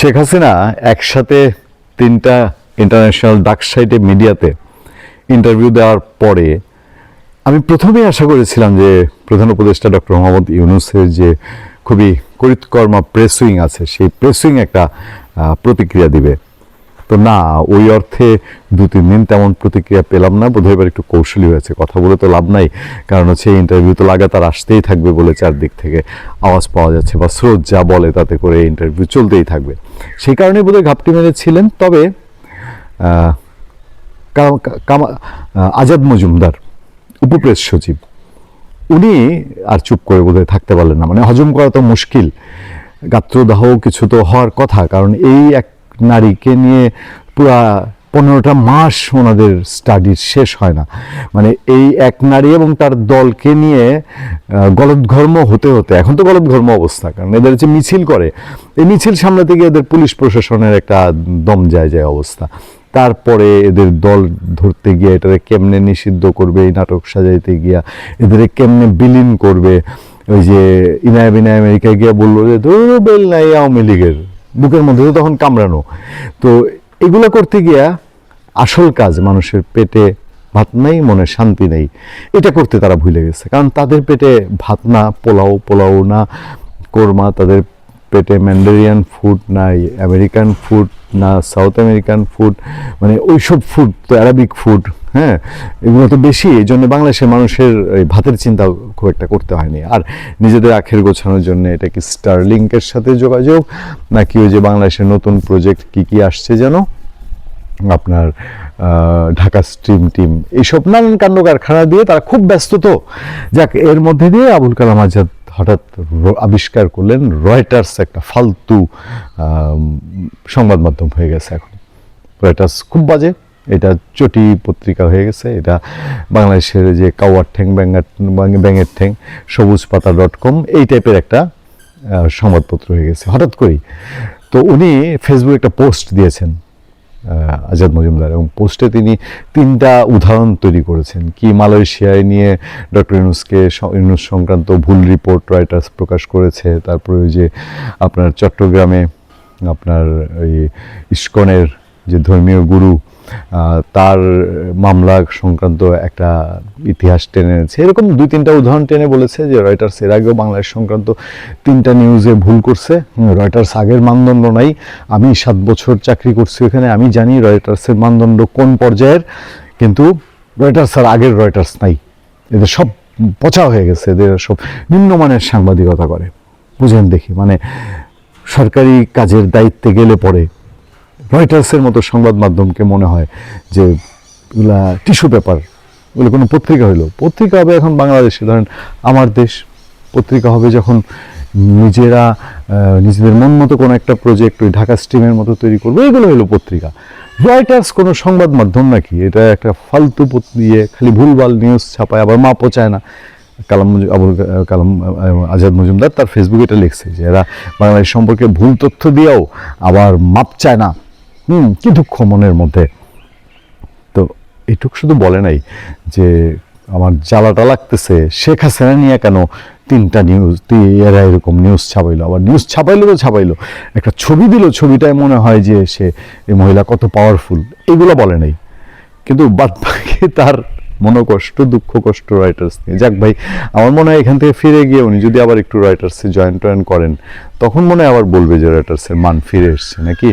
শেখ হাসিনা একসাথে তিনটা ইন্টারন্যাশনাল ডাক সাইটে মিডিয়াতে ইন্টারভিউ দেওয়ার পরে আমি প্রথমেই আশা করেছিলাম যে প্রধান উপদেষ্টা ডক্টর মোহাম্মদ ইউনুসের যে খুবই করিতকর্মা প্রেসুইং আছে, সেই প্রেসুইং একটা প্রতিক্রিয়া দিবে। তো না, ওই অর্থে দু, তিন দিন তেমন প্রতিক্রিয়া পেলাম না। বোধহয় এবার একটু কৌশলী হয়েছে কথা বলে তো লাভ নাই। কারণ হচ্ছে ইন্টারভিউ তো লাগাতার আসতেই থাকবে বলে চারদিক থেকে আওয়াজ পাওয়া যাচ্ছে বা স্রোত যা বলে তাতে করে ইন্টারভিউ চলতেই থাকবে। সেই কারণে বোধহয় ঘাপটি মেরেছিলেন। তবে আজাদ মজুমদার, উপপ্রেস সচিব, উনি আর চুপ করে বোধহয় থাকতে পারলেন না। মানে হজম করা তো মুশকিল। গাত্রদাহ কিছু তো হওয়ার কথা। কারণ এই এক নারীকে নিয়ে পুরা পনেরোটা মাস ওনাদের স্টাডি শেষ হয় না। মানে এই এক নারী এবং তার দলকে নিয়ে আহ, গলদঘর্ম হতে হতে এখন তো গলদঘর্ম অবস্থা কারণ এদের হচ্ছে মিছিল করে এই মিছিল সামলাতে গিয়ে এদের পুলিশ প্রশাসনের একটা দম যায় যায় অবস্থা। তারপরে এদের দল ধরতে গিয়ে এটারে কেমনে নিষিদ্ধ করবে এই নাটক সাজাইতে গিয়া এদের কেমনে বিলীন করবে? ওই যে ইনায় বিনায় আমেরিকায় গিয়া বলল যে ধরো বেল নাই আওয়ামী লীগের। বুকের মধ্যে তো তখন কামড়ানো। তো এগুলো করতে গিয়া আসল কাজ মানুষের পেটে ভাত নাই, মনে শান্তি নেই। এটা করতে তারা ভুলে গেছে। কারণ তাদের পেটে ভাত না, পোলাও পোলাও না, কোরমা, তাদের পেটে ম্যান্ডেরিয়ান ফুড নাই, আমেরিকান ফুড না, সাউথ আমেরিকান ফুড মানে ওইসব ফুড, তো অ্যারাবিক ফুড হ্যাঁ এগুলো তো বেশি, এই জন্য বাংলাদেশের মানুষের ভাতের চিন্তা খুব একটা করতে হয়নি। আর নিজেদের আখের গোছানোর জন্য এটা কি স্টারলিংকের সাথে যোগাযোগ, নাকি ওই যে বাংলাদেশের নতুন প্রজেক্ট কি কি আসছে যেন? আপনার ঢাকা স্ট্রিম টিম এইসব নানান কাণ্ড কারখানা দিয়ে তারা খুব ব্যস্ত তো। যাক, এর মধ্যে দিয়ে আবুল কালাম আজাদ হঠাৎ আবিষ্কার করলেন রয়টার্স একটা ফালতু সংবাদ মাধ্যম হয়ে গেছে এখন। রয়টার্স খুব বাজে। এটা চটি পত্রিকা হয়ে গেছে, এটা বাংলাদেশের যে কাওয়ার ঠ্যাং ব্যাঙ্গার ব্যাঙের ঠ্যাং সবুজ পাতা ডট কম এই টাইপের একটা সংবাদপত্র হয়ে গেছে, হঠাৎ করেই। তো উনি ফেসবুকে একটা পোস্ট দিয়েছেন আজাদ মজুমদার, এবং পোস্টে তিনি তিনটা উদাহরণ তৈরি করেছেন, কি মালয়েশিয়ায় নিয়ে ডক্টর ইউনুসকে ইউনুস সংক্রান্ত ভুল রিপোর্ট রাইটার্স প্রকাশ করেছে, তারপরে ওই যে আপনার চট্টগ্রামে আপনার ওই ইস্কনের যে ধর্মীয় গুরু তার মামলা সংক্রান্ত একটা ইতিহাস টেনে এনেছে। এরকম দুই তিনটা উদাহরণ টেনে বলেছে যে রয়টার্স এর আগেও বাংলাদেশ সংক্রান্ত তিনটা নিউজে ভুল করছে। রয়টার্স আগের মানদণ্ড নাই। আমি সাত বছর চাকরি করছি ওখানে, আমি জানি রয়টার্সের মানদণ্ড কোন পর্যায়ের, কিন্তু রয়টার্স আর আগের রয়টার্স নাই। এদের সব পচা হয়ে গেছে, এদের সব নিম্নমানের সাংবাদিকতা করে। বুঝেন দেখি মানে সরকারি কাজের দায়িত্বে গেলে পরে রয়টার্সের মতো সংবাদ মাধ্যমকে মনে হয় যে এগুলা টিস্যু পেপার, এগুলো কোনো পত্রিকা হইল। পত্রিকা হবে এখন বাংলাদেশে। ধরেন আমার দেশ, পত্রিকা হবে যখন নিজেরা নিজেদের মন মতো কোনো একটা প্রজেক্ট ওই ঢাকা স্ট্রিমের মতো তৈরি করবে, এগুলো হলো পত্রিকা। রয়টার্স কোনো সংবাদ মাধ্যম নাকি? এটা একটা ফালতু ইয়ে খালি ভুলভাল নিউজ ছাপায়, আবার মা পচায় না। কালাম আবুল কালাম আজাদ মজুমদার তার ফেসবুকে এটা লিখছে যে এরা বাংলাদেশ সম্পর্কে ভুল তথ্য দিয়েও আবার মাপ চায় না। হুম, কি দুঃখ মনের মধ্যে। তো এটুক শুধু বলে নাই যে আমার জ্বালাটা লাগতেছে। শেখ হাসিনা নিয়ে কেন তিনটা নিউজ এরা এরকম নিউজ ছাপাইলো, আবার নিউজ ছাপাইলো তো ছাপাইলো। একটা ছবি দিল, ছবিটায় মনে হয় যে সে এই মহিলা কত পাওয়ারফুল এগুলো বলে নাই। কিন্তু বাদ বাকি তার মনোকষ্ট, দুঃখ কষ্ট রাইটার্স নিয়ে। যাক ভাই, আমার মনে হয় এখান থেকে ফিরে গিয়ে উনি যদি আবার একটু রাইটার্সে জয়েন টয়েন করেন, তখন মনে হয় আবার বলবে যে রাইটার্সের মান ফিরে এসছে, নাকি?